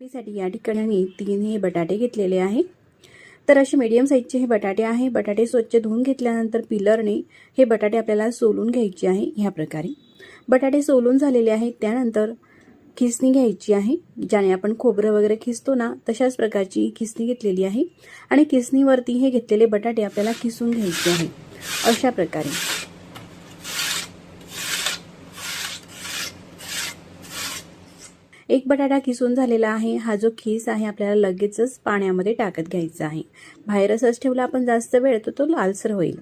रेसिपीसाठी या ठिकाणी मी तीन हे बटाटे घेतलेले आहे. तर असे मीडियम साईजचे हे बटाटे आहे. बटाटे स्वच्छ धुवून घेतल्यानंतर पिलरने हे बटाटे आपल्याला सोलून घ्यायचे आहे ह्या प्रकारे. बटाटे सोलून झालेले आहेत. त्यानंतर खिसणी घ्यायची आहे. ज्याने आपण खोबरं वगैरे खिसतो ना तशाच प्रकारची खिसणी घेतलेली आहे. आणि खिसणीवरती हे घेतलेले बटाटे आपल्याला खिसून घ्यायचे आहे. अशा प्रकारे. एक बटाटा किसून झालेला आहे. हा जो खीस आहे आपल्याला लगेचच पाण्यामध्ये टाकत घ्यायचा आहे. बाहेर असंच ठेवला आपण जास्त वेळ तर तो लालसर होईल.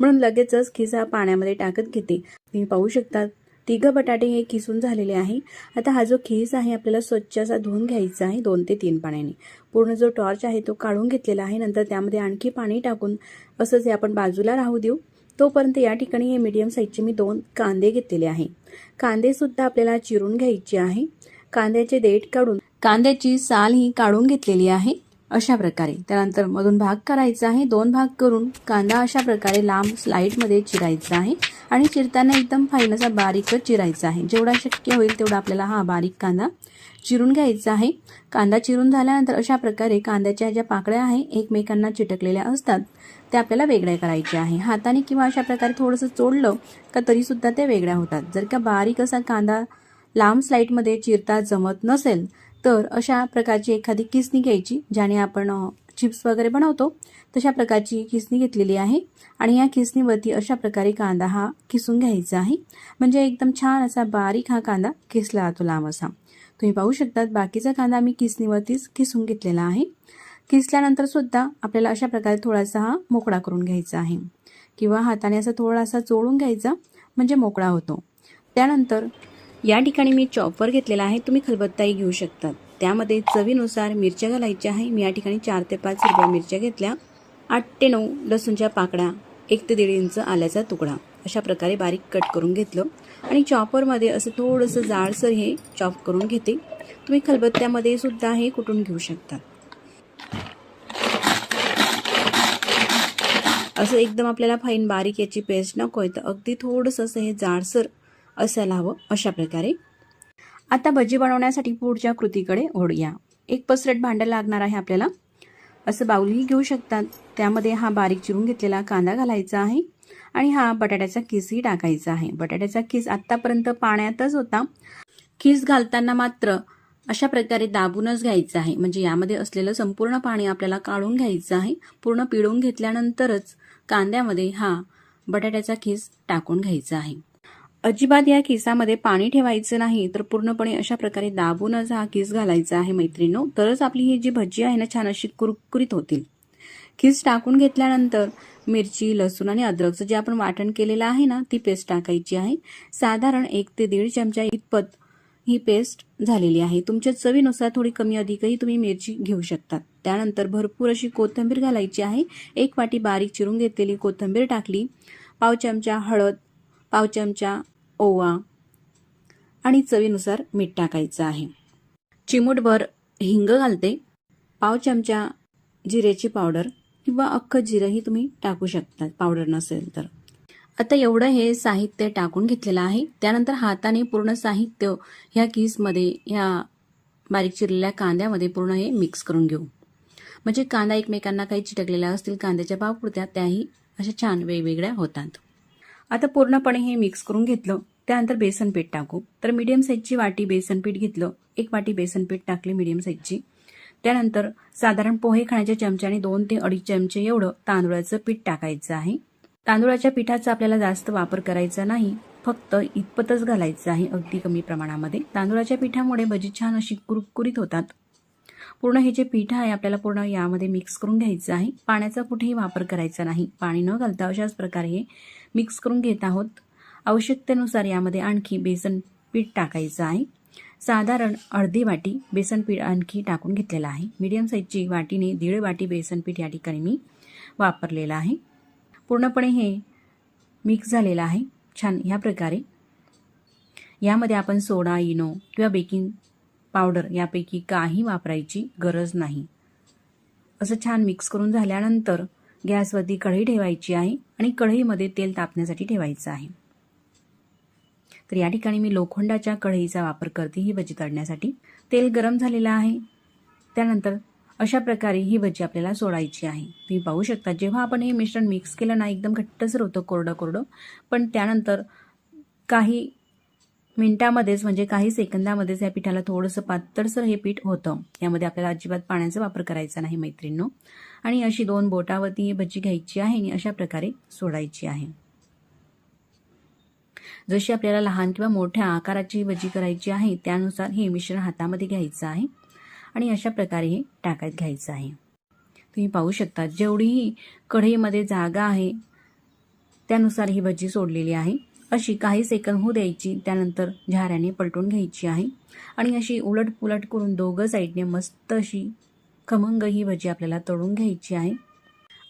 म्हणून लगेचच खिस हा पाण्यामध्ये टाकत घेते. तुम्ही पाहू शकता तिघं बटाटे हे किसून झालेले आहे. आता हा जो खीस आहे आपल्याला स्वच्छ असा धुवून घ्यायचा आहे दोन ते तीन पाण्याने. पूर्ण जो टॉर्च आहे तो काढून घेतलेला आहे. नंतर त्यामध्ये आणखी पाणी टाकून असंच हे आपण बाजूला राहू देऊ. तोपर्यंत या ठिकाणी हे मीडियम साईजचे मी दोन कांदे घेतलेले आहे. कांदेसुद्धा आपल्याला चिरून घ्यायचे आहे. कांद्याचे देठ काढून कांद्याची साल ही काढून घेतलेली आहे अशा प्रकारे. त्यानंतर मधून भाग करायचा आहे. दोन भाग करून कांदा अशा प्रकारे लांब स्लाईडमध्ये चिरायचा आहे आणि चिरताना एकदम फाईन असा बारीकच चिरायचा आहे. जेवढा शक्य होईल तेवढा आपल्याला हा बारीक कांदा चिरून घ्यायचा आहे. कांदा चिरून झाल्यानंतर अशा प्रकारे कांद्याच्या ज्या पाकळ्या आहे एकमेकांना चिटकलेल्या असतात त्या आपल्याला वेगळ्या करायच्या आहे. हाताने किंवा अशा प्रकारे थोडंसं चोडलं का तरीसुद्धा ते वेगळ्या होतात. जर का बारीक असा कांदा लांब स्लाईडमध्ये चिरता जमत नसेल तर अशा प्रकारची एखादी किसणी घ्यायची ज्याने आपण चिप्स वगैरे बनवतो तशा प्रकारची किसणी घेतलेली आहे. आणि या किसणीवरती अशा प्रकारे कांदा हा किसून घ्यायचा आहे. म्हणजे एकदम छान असा बारीक हा कांदा किसला जातो लांब असा. तुम्ही पाहू शकतात बाकीचा कांदा मी किसणीवरतीच किसून घेतलेला आहे. किसल्यानंतर सुद्धा आपल्याला अशा प्रकारे थोडासा हा मोकळा करून घ्यायचा आहे. किंवा हाताने असा थोडासा चोळून घ्यायचा म्हणजे मोकळा होतो. त्यानंतर या ठिकाणी मी चॉपर घेतलेला आहे. तुम्ही खलबत्ताही घेऊ शकतात त्यामध्ये चवीनुसार मिरच्या घालायच्या आहे. मी या ठिकाणी चार ते पाच हिरव्या मिरच्या घेतल्या. आठ ते नऊ लसूणच्या पाकड्या एक ते दीड इंच आल्याचा तुकडा. अशा प्रकारे बारीक कट करून घेतलं. आणि चॉपरमध्ये असं थोडंसं जाडसर हे चॉप करून घेते. तुम्ही खलबत्त्यामध्ये सुद्धा हे कुटून घेऊ शकतात असं एकदम आपल्याला फाईन बारीक याची पेस्ट नको आहे. तर अगदी थोडंसं असं हे जाडसर असायला हवं अशा प्रकारे. आता भजी बनवण्यासाठी पुढच्या कृतीकडे ओढूया एक पसरट भांडं लागणार आहे आपल्याला. असं बाऊलही घेऊ शकतात. त्यामध्ये हा बारीक चिरून घेतलेला कांदा घालायचा आहे आणि हा बटाट्याचा किसही टाकायचा आहे. बटाट्याचा किस आत्तापर्यंत पाण्यातच होता. किस घालताना मात्र अशा प्रकारे दाबूनच घ्यायचं आहे. म्हणजे यामध्ये असलेलं संपूर्ण पाणी आपल्याला काढून घ्यायचं आहे. पूर्ण पिळून घेतल्यानंतरच कांद्यामध्ये हा बटाट्याचा किस टाकून घ्यायचा आहे. अजिबात या किसामध्ये पाणी ठेवायचं नाही तर पूर्णपणे अशा प्रकारे दाबूनच हा किस घालायचा आहे मैत्रिणीनो. तरच आपली ही जी भजी आहे ना छान अशी कुरकुरीत होतील. किस टाकून घेतल्यानंतर मिरची लसूण आणि अद्रकचं जे आपण वाटण केलेलं आहे ना ती पेस्ट टाकायची आहे. साधारण एक ते दीड चमचा इतपत ही पेस्ट झालेली आहे. तुमच्या चवीनुसार थोडी कमी अधिकही तुम्ही मिरची घेऊ शकतात. त्यानंतर भरपूर अशी कोथिंबीर घालायची आहे. एक वाटी बारीक चिरून घेतलेली कोथिंबीर टाकली. पाव चमचा हळद पाव चमचा ओवा आणि चवीनुसार मीठ टाकायचं आहे. चिमूटभर हिंग घालते. पाव चमचा जिरेची पावडर किंवा अख्खं जिरंही तुम्ही टाकू शकता पावडर नसेल तर. आता एवढं हे साहित्य टाकून घेतलेलं आहे. त्यानंतर हाताने पूर्ण साहित्य ह्या किसमध्ये ह्या बारीक चिरलेल्या कांद्यामध्ये पूर्ण हे मिक्स करून घेऊ. म्हणजे कांदा एकमेकांना काही चिटकलेल्या असतील कांद्याच्या पावपुरत्या त्याही अशा छान वेगवेगळ्या होतात. आता पूर्णपणे हे मिक्स करून घेतलं. त्यानंतर बेसन पीठ टाकू. तर मीडियम साईजची वाटी बेसन पीठ घेतलं. एक वाटी बेसन पीठ टाकली मीडियम साईजची त्यानंतर साधारण पोहे खाण्याच्या चमच्याने दोन ते अडीच चमचे एवढं तांदूळाचं पीठ टाकायचं आहे. तांदूळाच्या पिठाचा आपल्याला जास्त वापर करायचा नाही. फक्त इतपतच घालायचं आहे अगदी कमी प्रमाणामध्ये. तांदूळाच्या पिठामुळे भजी छान अशी कुरकुरीत होतात. पूर्ण हे जे पीठ आहे आपल्याला पूर्ण यामध्ये मिक्स करून घ्यायचं आहे. पाण्याचा कुठेही वापर करायचा नाही. पाणी न घालता अशाच प्रकारे हे मिक्स करून घेत आहोत. आवश्यकतेनुसार यामध्ये आणखी बेसन पीठ टाकायचं आहे. साधारण अर्धी वाटी बेसन पीठ आणखी टाकून घेतलेलं आहे. मीडियम साईजची वाटीने दीड वाटी बेसन पीठ या ठिकाणी मी वापरलेलं आहे. पूर्णपणे हे मिक्स झालेलं आहे. छान ह्या प्रकारे. यामध्ये आपण सोडा इनो किंवा बेकिंग पावडर यापैकी काही वापरायची गरज नाही. असं छान मिक्स करून झाल्यानंतर गॅसवरती कढई ठेवायची आहे आणि कढईमध्ये तेल तापण्यासाठी ठेवायचं आहे. तर या ठिकाणी मी लोखंडाच्या कढईचा वापर करते ही भजी तळण्यासाठी. तेल गरम झालेलं आहे. त्यानंतर अशा प्रकारे ही भजी आपल्याला सोडायची आहे. तुम्ही पाहू शकता जेव्हा आपण हे मिश्रण मिक्स केलं ना एकदम घट्टसर होतं कोरडं कोरडं पण त्यानंतर काही मिनटामध्येच म्हणजे काही सेकंदामध्येच या पिठाला थोडंसं पातळसर हे पीठ होतं. यामध्ये आपल्याला अजिबात पाण्याचा वापर करायचा नाही मैत्रिणींनो. आणि अशी दोन बोटावरती ही भजी घ्यायची आहे आणि अशा प्रकारे सोडायची आहे. जशी आपल्याला लहान किंवा मोठ्या आकाराची भजी करायची आहे त्यानुसार हे मिश्रण हातामध्ये घ्यायचं आहे आणि अशा प्रकारे हे टाकायत घ्यायचं आहे. तुम्ही पाहू शकता जेवढीही कढईमध्ये जागा आहे त्यानुसार ही भजी सोडलेली आहे. अशी काही सेकंद होऊ द्यायची त्यानंतर झाऱ्याने पलटून घ्यायची आहे. आणि अशी उलट पुलट करून दोघं साईडने मस्त अशी खमंग ही भजी आपल्याला तळून घ्यायची आहे.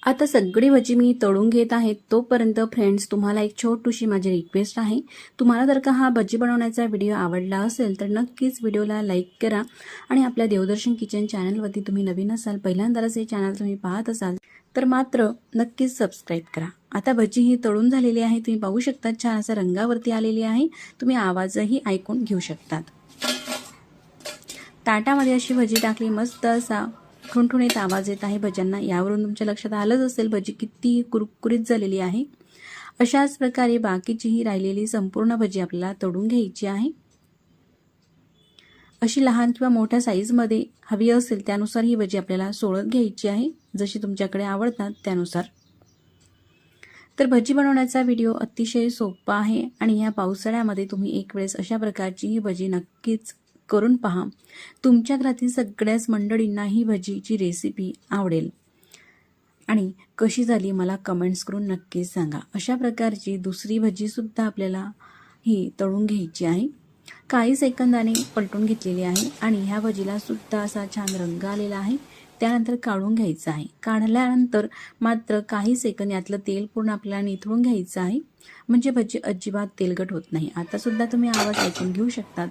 आता सगळी भजी मी तळून घेत आहे. तोपर्यंत फ्रेंड्स तुम्हाला एक छोटूशी माझी रिक्वेस्ट आहे. तुम्हाला जर का हा भजी बनवण्याचा व्हिडिओ आवडला असेल तर नक्कीच व्हिडिओला लाईक करा. आणि आपल्या देवदर्शन किचन चॅनलवरती तुम्ही नवीन असाल पहिल्यांदाच हे चॅनल तुम्ही पाहत असाल तर मात्र नक्कीच सबस्क्राईब करा. आता भजी ही तळून झालेली आहे. तुम्ही पाहू शकता छान असा रंगावरती आलेली आहे. तुम्ही आवाजही ऐकून घेऊ शकतात. ताटामध्ये अशी भजी टाकली मस्त असा ठुणठुणीत आवाज येत आहे भज्यांना. यावरून तुमच्या लक्षात आलंच असेल भजी किती कुरकुरीत झालेली आहे. अशाच प्रकारे बाकीची ही राहिलेली संपूर्ण भजी आपल्याला तळून घ्यायची आहे. अशी लहान किंवा मोठ्या साईजमध्ये हवी असेल त्यानुसार ही भजी आपल्याला सोडत घ्यायची आहे. जशी तुमच्याकडे आवडतात त्यानुसार. तर भजी बनवण्याचा व्हिडिओ अतिशय सोपा आहे आणि या पावसाळ्यामध्ये तुम्ही एक वेळेस अशा प्रकारची ही भजी नक्कीच करून पहा. तुमच्या घरातील सगळ्याच मंडळींना ही भजीची रेसिपी आवडेल. आणि कशी झाली मला कमेंट्स करून नक्कीच सांगा. अशा प्रकारची दुसरी भजीसुद्धा आपल्याला ही तळून घ्यायची आहे. काही सेकंदाने पलटून घेतलेली आहे आणि ह्या भजीला सुद्धा असा छान रंग आलेला आहे. त्यानंतर काढून घ्यायचं आहे. काढल्यानंतर मात्र काही सेकंद यातलं तेल पूर्ण आपल्याला निथळून घ्यायचं आहे. म्हणजे भजी अजिबात तेलगट होत नाही. आता सुद्धा तुम्ही आवाज ऐकून घेऊ शकतात.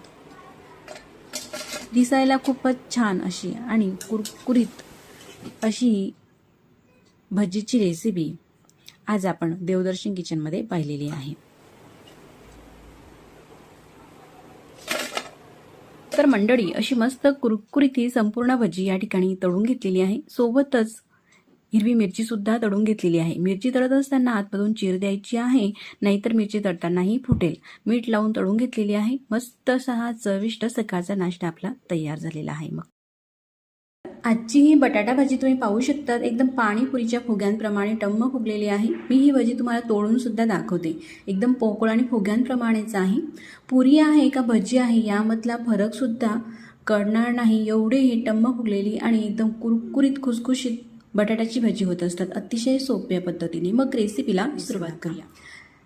दिसायला खूपच छान अशी आणि कुरकुरीत अशी ही भजीची रेसिपी आज आपण देवदर्शन किचनमध्ये पाहिलेली आहे. तर मंडळी अशी मस्त कुरकुरीत ही संपूर्ण भजी या ठिकाणी तळून घेतलेली आहे. सोबतच हिरवी मिरची सुद्धा तळून घेतलेली आहे. मिरची तळत असताना आतमधून चीर द्यायची आहे नाहीतर मिरची तळतानाही फुटेल. मीठ लावून तळून घेतलेली आहे. मस्त असा हा चविष्ट सकाळचा नाश्ता आपला तयार झालेला आहे. मग आजची ही बटाटा भाजी तुम्ही पाहू शकतात. एकदम पाणीपुरीच्या फुग्यांप्रमाणे टम्म फुगलेली आहे. मी ही भाजी तुम्हाला तोडून सुद्धा दाखवते. एकदम पोकळ आणि फुग्यांप्रमाणेच आहे. पुरी आहे का भजी आहे यामधला फरक सुद्धा कळणार नाही. एवढे ही टम्म फुगलेली आणि एकदम कुरकुरीत खुसखुशीत बटाट्याची भाजी होत असतात. अतिशय सोप्या पद्धतीने. मग रेसिपीला सुरुवात करूया.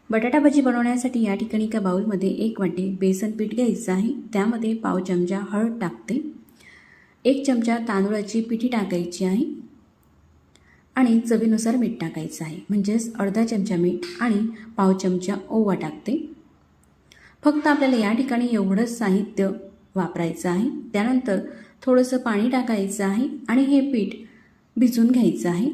बटाटा भाजी बनवण्यासाठी या ठिकाणी एका बाऊलमध्ये एक वाटी बेसन पीठ घ्यायचं आहे. त्यामध्ये पाव चमचा हळद टाकते. एक चमचा तांदूळाची पिठी टाकायची आहे आणि चवीनुसार मीठ टाकायचं आहे. म्हणजेच अर्धा चमचा मीठ आणि पाव चमचा ओवा टाकते. फक्त आपल्याला या ठिकाणी एवढंच साहित्य वापरायचं आहे. त्यानंतर थोडंसं पाणी टाकायचं आहे आणि हे पीठ भिजून घ्यायचं आहे.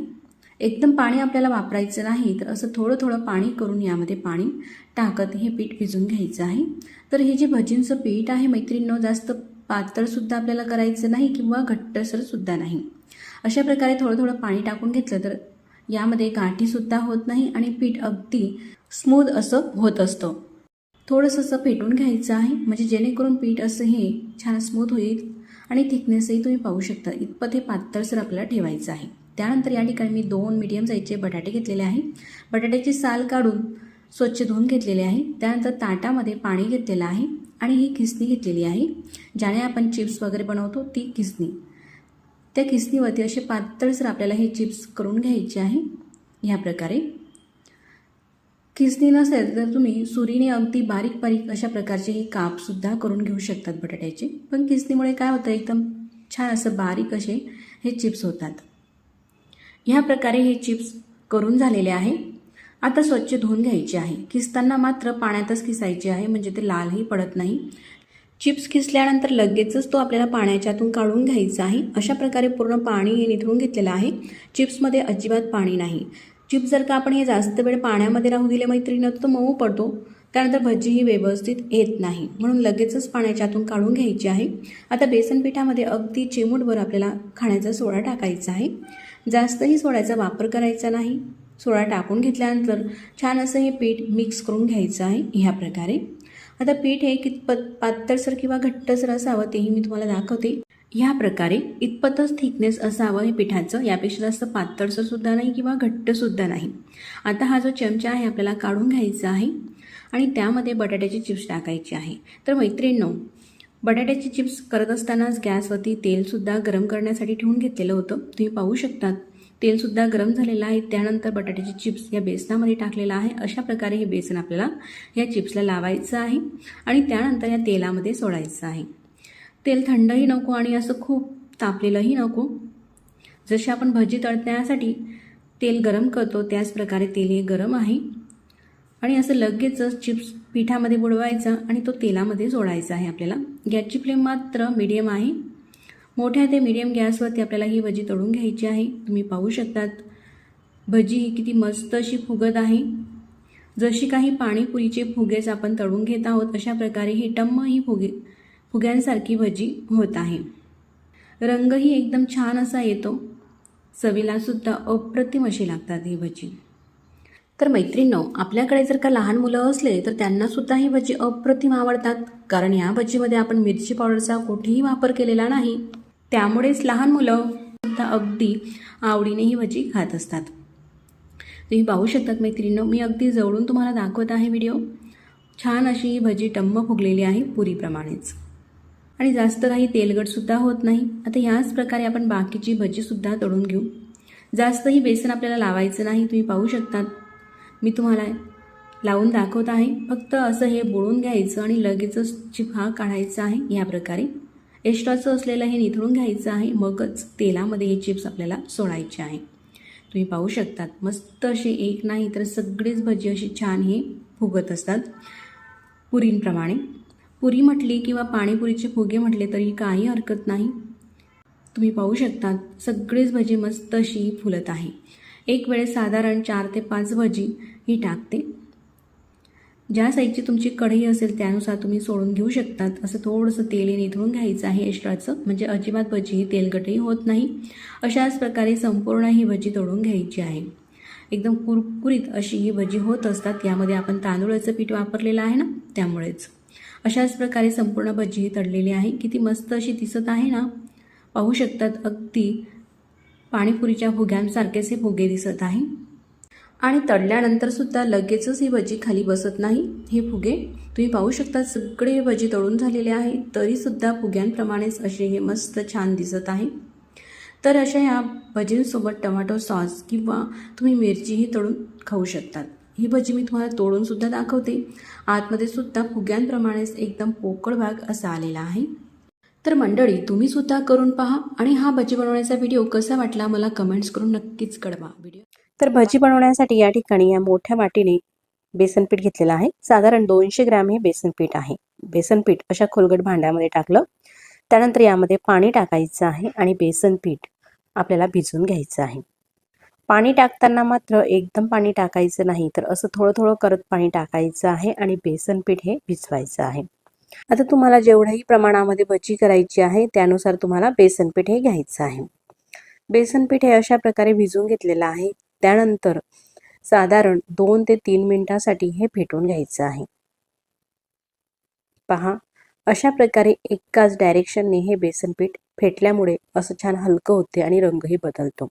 एकदम पाणी आपल्याला वापरायचं नाही तर असं थोडं थोडं पाणी करून यामध्ये पाणी टाकत हे पीठ भिजून घ्यायचं आहे. तर हे जे भजींचं पीठ आहे मैत्रिणींनो जास्त पातळसुद्धा आपल्याला करायचं नाही किंवा घट्टसरसुद्धा नाही. अशा प्रकारे थोडं थोडं पाणी टाकून घेतलं तर यामध्ये गाठीसुद्धा होत नाही आणि पीठ अगदी स्मूद असं होत असतं. थोडंसं असं फेटून घ्यायचं आहे म्हणजे जेणेकरून पीठ असं हे छान स्मूथ होईल आणि थिकनेसही तुम्ही पाहू शकता. इतपत हे पातळसर आपल्याला ठेवायचं आहे. त्यानंतर या ठिकाणी मी दोन मीडियम साईजचे बटाटे घेतलेले आहे. बटाट्याची साल काढून स्वच्छ धुवून घेतलेले आहे. त्यानंतर ताटामध्ये पाणी घेतलेलं आहे. आणि ही खिसणी घेतलेली आहे ज्याने आपण चिप्स वगैरे बनवतो ती खिसणी. त्या खिसणीवरती असे पातळसर आपल्याला हे चिप्स करून घ्यायचे आहे ह्या प्रकारे. खिसणी नसेल तर तुम्ही सुरीने अगदी बारीक बारीक अशा प्रकारचे हे कापसुद्धा करून घेऊ शकतात बटाट्याचे. पण खिसणीमुळे काय होतं एकदम छान असं बारीक असे हे चिप्स होतात. ह्या प्रकारे हे चिप्स करून झालेले आहे. आता स्वच्छ धुवून घ्यायचे आहे. किसताना मात्र पाण्यातच किसायचे आहे म्हणजे ते लालही पडत नाही. चिप्स खिसल्यानंतर लगेचच तो आपल्याला पाण्याच्यातून काढून घ्यायचा आहे. अशा प्रकारे पूर्ण पाणी हे निथळून घेतलेलं आहे. चिप्समध्ये अजिबात पाणी नाही. चिप्स जर का आपण हे जास्त वेळ पाण्यामध्ये राहू दिले मैत्रिणी तर तो मऊ पडतो. त्यानंतर भजी ही व्यवस्थित येत नाही. म्हणून लगेचच पाण्याच्या आतून काढून घ्यायची आहे. आता बेसन पिठामध्ये अगदी चिमूटभर आपल्याला खाण्याचा सोडा टाकायचा आहे. जास्तही सोड्याचा वापर करायचा नाही. सोडा टाकून घेतल्यानंतर छान असं हे पीठ मिक्स करून घ्यायचं आहे ह्या प्रकारे. आता पीठ हे कितपत पातळसर किंवा घट्टसर असावं तेही मी तुम्हाला दाखवते. ह्या प्रकारे इतपतच थिकनेस असावं हे पिठाचं यापेक्षा जास्त पातळसर सुद्धा नाही किंवा घट्टसुद्धा नाही. आता हा जो चमचा आहे आपल्याला काढून घ्यायचा आहे आणि त्यामध्ये बटाट्याची चिप्स टाकायची आहे. तर मैत्रिणींनो बटाट्याची चिप्स करत असतानाच गॅसवरती तेलसुद्धा गरम करण्यासाठी ठेवून घेतलेलं होतं. तुम्ही पाहू शकतात. तेलसुद्धा गरम झालेलं आहे. त्यानंतर बटाट्याचे चिप्स या बेसनामध्ये टाकलेलं आहे. अशा प्रकारे हे बेसन आपल्याला या चिप्सला लावायचं आहे आणि त्यानंतर या तेलामध्ये सोडायचं आहे. तेल थंडही नको आणि असं खूप तापलेलंही नको. जसे आपण भजी तळण्यासाठी तेल गरम करतो त्याच प्रकारे तेल हे गरम आहे. आणि असं लगेचच चिप्स पिठामध्ये बुडवायचा आणि तो तेलामध्ये सोडायचा आहे आपल्याला. गॅसची फ्लेम मात्र मीडियम आहे. मोठ्या ते मीडियम गॅसवरती आपल्याला ही भजी तळून घ्यायची आहे. तुम्ही पाहू शकतात. भजी ही किती मस्त अशी फुगत आहे. जशी काही पाणीपुरीचे फुगेच आपण तळून घेत आहोत अशा प्रकारे ही टम्म ही फुगे फुग्यांसारखी भजी होत आहे. रंगही एकदम छान असा येतो. चवीलासुद्धा अप्रतिम अशी लागतात ही भजी. तर मैत्रिणींनो आपल्याकडे जर का लहान मुलं असले तर त्यांनासुद्धा ही भजी अप्रतिम आवडतात. कारण या भजीमध्ये आपण मिरची पावडरचा कुठेही वापर केलेला नाही. त्यामुळेच लहान मुलं अगदी आवडीने ही भजी खात असतात. तुम्ही पाहू शकतात मैत्रिणींनो मी अगदी जवळून तुम्हाला दाखवत आहे व्हिडिओ. छान अशी ही भजी टम्म फुगलेली आहे पुरीप्रमाणेच. आणि जास्त काही तेलगटसुद्धा होत नाही. आता ह्याच प्रकारे आपण बाकीची भजीसुद्धा तळून घेऊ. जास्तही बेसन आपल्याला लावायचं नाही तुम्ही पाहू शकतात. मी तुम्हाला लावून दाखवत आहे. फक्त असं हे बोळून घ्यायचं आणि लगेचच चिफा काढायचा आहे या प्रकारे. एक्स्ट्राचं असलेलं हे निथळून घ्यायचं आहे. मगच तेलामध्ये हे चिप्स आपल्याला सोडायचे आहे. तुम्ही पाहू शकतात मस्त असे एक नाही तर सगळीच भजी अशी छान हे फुगत असतात. पुरींप्रमाणे. पुरी म्हटली किंवा पाणीपुरीचे फुगे म्हटले तरी काही हरकत नाही. तुम्ही पाहू शकतात सगळीच भजी मस्त अशी फुलत आहे. एक वेळेस साधारण चार ते पाच भजी ही टाकते. ज्या साईजची तुमची कढई असेल त्यानुसार तुम्ही सोडून घेऊ शकतात. असं थोडंसं तेल निथळून घ्यायचं आहे एक्स्ट्राचं म्हणजे अजिबात भजी ही तेलकटही होत नाही. अशाच प्रकारे संपूर्ण ही भजी तोडून घ्यायची आहे. एकदम कुरकुरीत अशी ही भजी होत असतात. यामध्ये आपण तांदूळाचं पीठ वापरलेलं आहे ना त्यामुळेच. अशाच प्रकारे संपूर्ण भजी ही तळलेली आहे. किती मस्त अशी दिसत आहे ना. पाहू शकतात अगदी पाणीपुरीच्या फुग्यांसारखेच हे फुगे दिसत आहे. आणि तळल्यानंतर सुद्धा लगेचच ही भजी खाली बसत नाही. हे फुगे तुम्ही पाहू शकता सगळे हे भजी तळून झालेले आहे तरीसुद्धा फुग्यांप्रमाणेच असे हे मस्त छान दिसत आहे. तर अशा ह्या भजींसोबत टमाटो सॉस किंवा तुम्ही मिरचीही तळून खाऊ शकतात. ही भजी मी तुम्हाला तोडूनसुद्धा दाखवते. आतमध्ये सुद्धा फुग्यांप्रमाणेच एकदम पोकळ भाग असा आलेला आहे. तर मंडळी तुम्ही सुद्धा करून पहा आणि हा भजी बनवण्याचा व्हिडिओ कसा वाटला मला कमेंट्स करून नक्कीच कळवा. व्हिडिओ तर भजी बनवण्यासाठी या ठिकाणी या मोठ्या वाटीने बेसन पीठ घेतलेलं आहे. साधारण दोनशे ग्रॅम हे बेसन पीठ आहे. बेसन पीठ अशा खोलगट भांड्यामध्ये टाकलं. त्यानंतर यामध्ये पाणी टाकायचं आहे आणि बेसन पीठ आपल्याला भिजवून घ्यायचं आहे. पाणी टाकताना मात्र एकदम पाणी टाकायचं नाही तर असं थोडं थोडं करत पाणी टाकायचं आहे आणि बेसन पीठ हे भिजवायचं आहे. आता तुम्हाला जेवढ्याही प्रमाणामध्ये भजी करायची आहे त्यानुसार तुम्हाला बेसन पीठ हे घ्यायचं आहे. बेसन पीठ हे अशा प्रकारे भिजवून घेतलेलं आहे. त्यानंतर साधारण दोन ते तीन मिनिटासाठी हे फेटून घ्यायचं आहे. पहा अशा प्रकारे एकाच डायरेक्शनने हे बेसन पीठ फेटल्यामुळे असं छान हलकं होते आणि रंगही बदलतो.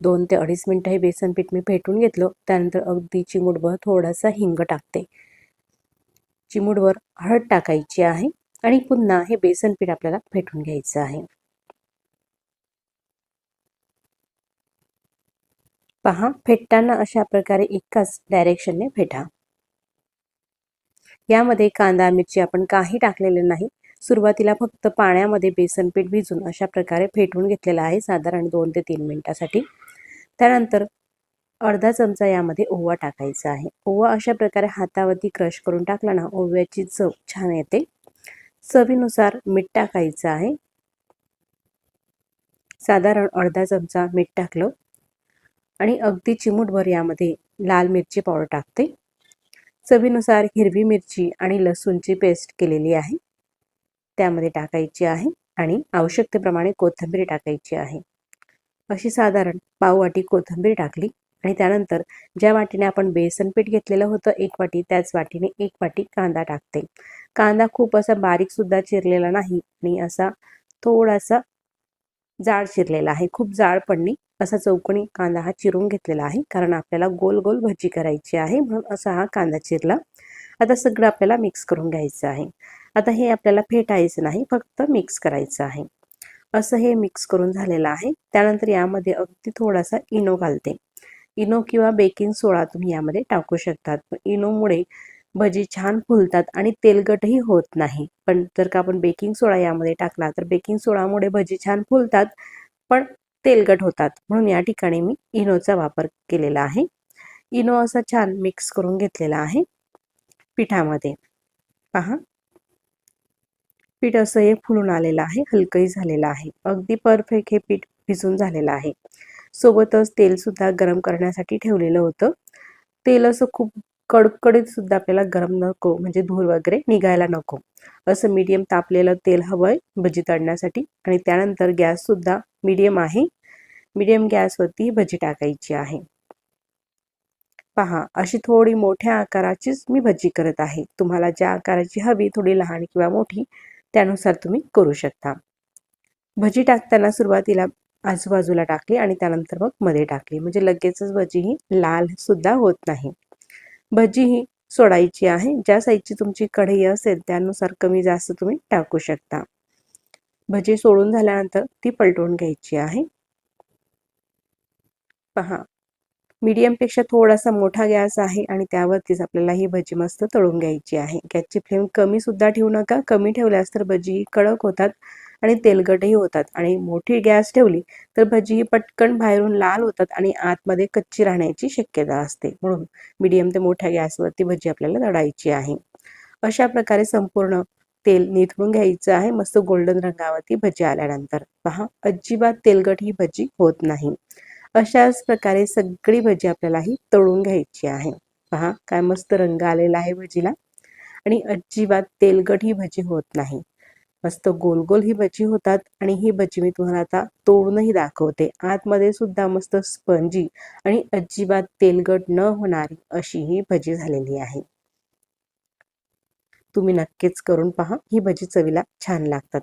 दोन ते अडीच मिनटं हे बेसन पीठ मी फेटून घेतलं त्यानंतर अगदी चिमुटभर थोडासा हिंग टाकते. चिमुटवर हळद टाकायची आहे आणि पुन्हा हे बेसन पीठ आपल्याला फेटून घ्यायचं आहे. पहा फेटताना अशा प्रकारे एकाच डायरेक्शनने फेटा. यामध्ये कांदा मिरची आपण काही टाकलेले नाही. सुरुवातीला फक्त पाण्यामध्ये बेसन पीठ भिजून अशा प्रकारे फेटून घेतलेलं आहे साधारण दोन ते तीन मिनिटासाठी. त्यानंतर अर्धा चमचा यामध्ये ओवा टाकायचा आहे. ओवा अशा प्रकारे हातावरती क्रश करून टाकला ना ओव्याची चव छान येते. चवीनुसार मीठ टाकायचं आहे. साधारण अर्धा चमचा मीठ टाकलं. आणि अगदी चिमूटभर यामध्ये लाल मिरची पावडर टाकते. चवीनुसार हिरवी मिरची आणि लसूणची पेस्ट केलेली आहे. त्यामध्ये टाकायची आहे आणि आवश्यकतेप्रमाणे कोथिंबीर टाकायची आहे. अशी साधारण पाववाटी कोथिंबीर टाकली आणि त्यानंतर ज्या वाटीने आपण बेसन पीठ घेतलेलं होतं एक वाटी त्याच वाटीने एक वाटी कांदा टाकते. कांदा खूप असा बारीक सुद्धा चिरलेला नाही आणि असा थोडासा जाड चिरलेला आहे. खूप जाड पडणी असा चौकोनी कांदा हा चिरून घेतलेला आहे. कारण आपल्याला गोल गोल भजी करायची आहे म्हणून असा हा कांदा चिरला. आता सगळं आपल्याला मिक्स करून घ्यायचं आहे. आता हे आपल्याला फेटायचं नाही फक्त मिक्स करायचं आहे. असं हे मिक्स करून झालेलं आहे. त्यानंतर यामध्ये अगदी थोडासा इनो घालते. इनो किंवा बेकिंग सोडा तुम्ही यामध्ये टाकू शकतात. इनोमुळे भजी छान फुलतात आणि तेलगटही होत नाही. पण जर का आपण बेकिंग सोडा यामध्ये टाकला तर बेकिंग सोडामुळे भजी छान फुलतात पण तेलगट होतात. म्हणून या ठिकाणी मी इनोचा वापर केलेला आहे. इनो असा छान मिक्स करून घेतलेला आहे पिठामध्ये. पहा. पीठ असं हे फुलून आलेलं आहे हलकंही झालेलं आहे. अगदी परफेक्ट हे पीठ भिजून झालेलं आहे. सोबतच तेल सुद्धा गरम करण्यासाठी ठेवलेलं होतं. तेल असं खूप कडकडीत सुद्धा आपल्याला गरम नको म्हणजे धूर वगैरे निघायला नको. असं मीडियम तापलेलं तेल हवंय भजी तळण्यासाठी. आणि त्यानंतर गॅस सुद्धा मीडियम आहे. मीडियम गॅसवरती भजी टाकायची आहे. पहा अशी थोडी मोठ्या आकाराचीच मी भजी करत आहे. तुम्हाला ज्या आकाराची हवी थोडी लहान किंवा मोठी त्यानुसार तुम्ही करू शकता. भजी टाकताना सुरुवातीला आजूबाजूला टाकली आणि त्यानंतर मग मध्ये टाकली. म्हणजे लगेचच भजी ही लाल सुद्धा होत नाही. भजी ही सोडायची आहे. ज्या साईजची तुमची कढई असेल त्यानुसार कमी जास्त तुम्ही टाकू शकता. भजी सोडून झाल्यानंतर ती पलटवून घ्यायची आहे. पहा. मीडियमपेक्षा थोडासा मोठा गॅस आहे आणि त्यावरतीच आपल्याला ही भजी मस्त तळून घ्यायची आहे. गॅसची फ्लेम कमी सुद्धा ठेवू नका. कमी ठेवल्यास तर भजी कडक होतात. आणि तेलगटही होतात. आणि मोठी गॅस ठेवली तर भजी पटकन बाहेरून लाल होतात आणि आतमध्ये कच्ची राहण्याची शक्यता असते. म्हणून मीडियम ते मोठ्या गॅसवरती भजी आपल्याला तळायची आहे. अशा प्रकारे संपूर्ण तेल निथळून घ्यायचं आहे. मस्त गोल्डन रंगावरती भजी आल्यानंतर. पहा अजिबात तेलगट ही भजी होत नाही. अशाच प्रकारे सगळी भजी आपल्याला ही तळून घ्यायची आहे. पहा काय मस्त रंग आलेला आहे भजीला. आणि अजिबात तेलगट ही भजी होत नाही. मस्त गोल गोल ही भजी होतात आणि ही भजी मी तुम्हाला आता तोडूनही दाखवते. आतमध्ये सुद्धा मस्त स्पंजी आणि अजिबात तेलगट न होणारी अशी ही भजी झालेली आहे. तुम्ही नक्कीच करून पहा ही भजी चवीला छान लागतात.